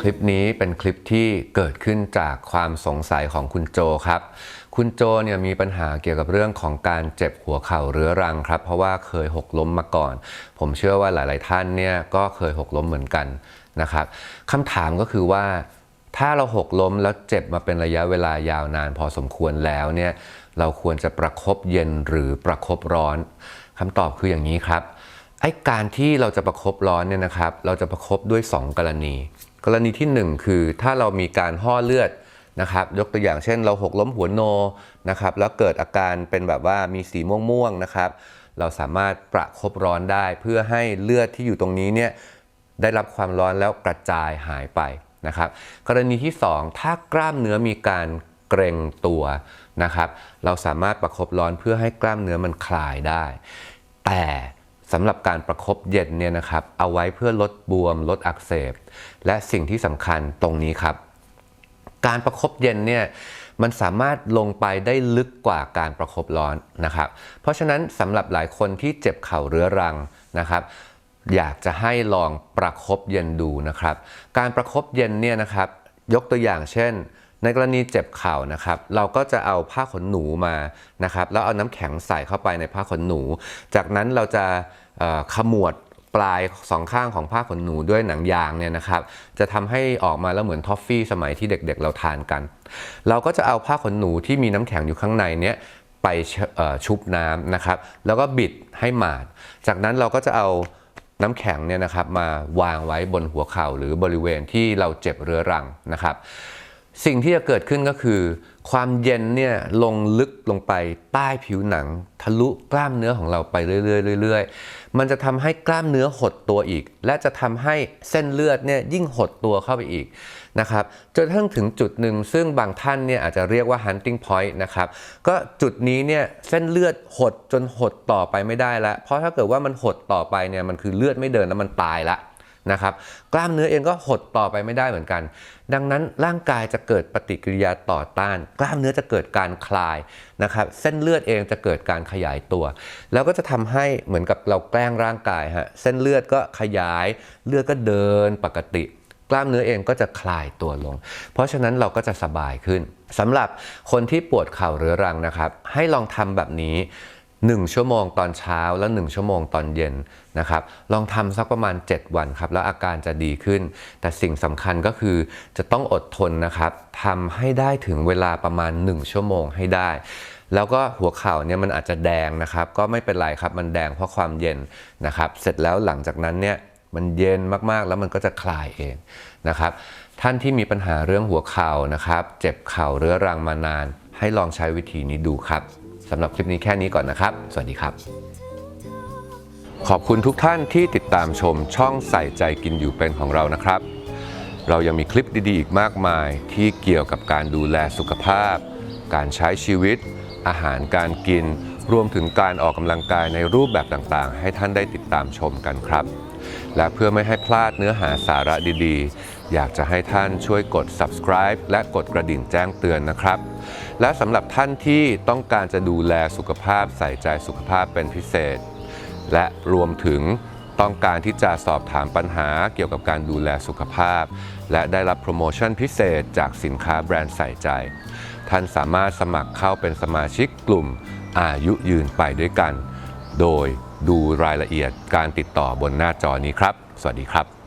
คลิปนี้เป็นคลิปที่เกิดขึ้นจากความสงสัยของคุณโจครับ คุณโจเนี่ยมีปัญหาเกี่ยวกับเรื่องของการเจ็บหัวเข่าเรื้อรังครับ เพราะว่าเคยหกล้มมาก่อน ผมเชื่อว่าหลาย ๆ ท่านเนี่ยก็เคยหกล้มเหมือนกันนะครับคำถามก็คือว่า ถ้าเราหกล้มแล้วเจ็บมาเป็นระยะเวลายาวนานพอสมควรแล้วเนี่ยเราควรจะประคบเย็นหรือประคบร้อนคำตอบคืออย่างนี้ครับ ไอ้การที่เราจะประคบร้อนเนี่ยนะครับ เราจะประคบด้วย 2 กรณี กรณีที่ 1 คือถ้าเรามีการห่อเลือดนะครับ ยกตัวอย่างเช่น เราหกล้มหัวโนนะครับ แล้วเกิดอาการเป็นแบบว่ามีสีม่วงๆนะครับ เราสามารถประคบร้อนได้ เพื่อให้เลือดที่อยู่ตรงนี้เนี่ยได้รับความร้อนแล้วกระจายหายไปนะครับ กรณีที่ 2 ถ้ากล้ามเนื้อมีการเกร็งตัวนะครับ เราสามารถประคบร้อนเพื่อให้กล้ามเนื้อมันคลายได้ แต่ สำหรับการประคบเย็นเนี่ยนะครับ เอาไว้เพื่อลดบวม ลดอักเสบ และสิ่งที่สำคัญตรงนี้ครับ การประคบเย็นเนี่ยมันสามารถลงไปได้ลึกกว่าการประคบร้อนนะครับ เพราะฉะนั้นสำหรับหลายคนที่เจ็บเข่าเรื้อรังนะครับอยากจะให้ลองประคบเย็นดูนะครับ การประคบเย็นเนี่ยนะครับ ยกตัวอย่างเช่น ในกรณีเจ็บเข่านะครับ เราก็จะเอาผ้าขนหนูมานะครับ แล้วเอาน้ำแข็งใส่เข้าไปในผ้าขนหนู จากนั้นเราจะขมวดปลายสองข้างของผ้าขนหนูด้วยหนังยางเนี่ยนะครับ จะทำให้ออกมาแล้วเหมือนทอฟฟี่สมัยที่เด็กๆเราทานกัน เราก็จะเอาผ้าขนหนูที่มีน้ำแข็งอยู่ข้างในเนี้ยไปชุบน้ำนะครับ แล้วก็บิดให้หมาด จากนั้นเราก็จะเอาน้ำแข็งเนี่ยนะครับมาวางไว้บนหัวเข่าหรือบริเวณที่เราเจ็บเรื้อรังนะครับ สิ่งที่จะเกิดขึ้นก็คือ ความเย็นเนี่ยลงลึกลงไปใต้ผิวหนัง ทะลุกล้ามเนื้อของเราไปเรื่อยๆเรื่อยๆ มันจะทำให้กล้ามเนื้อหดตัวอีก และจะทำให้เส้นเลือดเนี่ยยิ่งหดตัวเข้าไปอีกนะครับจนทั่งถึงจุดหนึ่งซึ่งบางท่านเนี่ยอาจจะเรียกว่า hunting point นะครับก็จุดนี้เนี่ยเส้นเลือดหดจนหดต่อไปไม่ได้แล้วเพราะถ้าเกิดว่ามันหดต่อไปเนี่ยมันคือเลือดไม่เดินแล้วมันตายละ นะครับกล้ามเนื้อเองก็หดต่อไปไม่ได้เหมือนกัน ดังนั้นร่างกายจะเกิดปฏิกิริยาต่อต้าน กล้ามเนื้อจะเกิดการคลายนะครับเส้นเลือดเองจะเกิดการขยายตัว แล้วก็จะทำให้เหมือนกับเราแกล้งร่างกายฮะเส้นเลือดก็ขยายเลือดก็เดินปกติ กล้ามเนื้อเองก็จะคลายตัวลง เพราะฉะนั้นเราก็จะสบายขึ้นสำหรับคนที่ปวดเข่าเรื้อรังนะครับ ให้ลองทำแบบนี้ 1 ชั่วโมงตอนเช้าแล้ว1ชั่วโมงตอนเย็นนะครับลองทำสักประมาณ 7 วันครับแล้วอาการจะดีขึ้น แต่สิ่งสำคัญก็คือจะต้องอดทนนะครับทำให้ได้ถึงเวลาประมาณ 1 ชั่วโมงให้ได้ แล้วก็หัวเข่าเนี่ยมันอาจจะแดงนะครับ ก็ไม่เป็นไรครับมันแดงเพราะความเย็นนะครับเสร็จแล้วหลังจากนั้นเนี่ยมันเย็นมากๆแล้วมันก็จะคลายเองนะครับท่านที่มีปัญหาเรื่องหัวเข่านะครับ เจ็บเข่าเรื้อรังมานาน ให้ลองใช้วิธีนี้ดูครับ สำหรับคลิปนี้แค่นี้ก่อนนะครับ สวัสดีครับ ขอบคุณทุกท่านที่ติดตามชมช่องใส่ใจกินอยู่เป็นของเรานะครับ เรายังมีคลิปดีๆ อีกมากมายที่เกี่ยวกับการดูแลสุขภาพ การใช้ชีวิต อาหารการกิน รวมถึงการออกกำลังกายในรูปแบบต่างๆ ให้ท่านได้ติดตามชมกันครับ และเพื่อไม่ให้พลาดเนื้อหาสาระดีๆ อยากจะให้ท่านช่วยกด subscribe และกดกระดิ่งแจ้งเตือนนะครับ และสำหรับท่านที่ต้องการจะดูแลสุขภาพใส่ใจสุขภาพเป็นพิเศษ และรวมถึงต้องการที่จะสอบถามปัญหาเกี่ยวกับการดูแลสุขภาพ และได้รับโปรโมชั่นพิเศษจากสินค้าแบรนด์ใส่ใจ ท่านสามารถสมัครเข้าเป็นสมาชิกกลุ่มอายุยืนไปด้วยกัน โดยดูรายละเอียดการติดต่อบนหน้าจอนี้ครับ สวัสดีครับ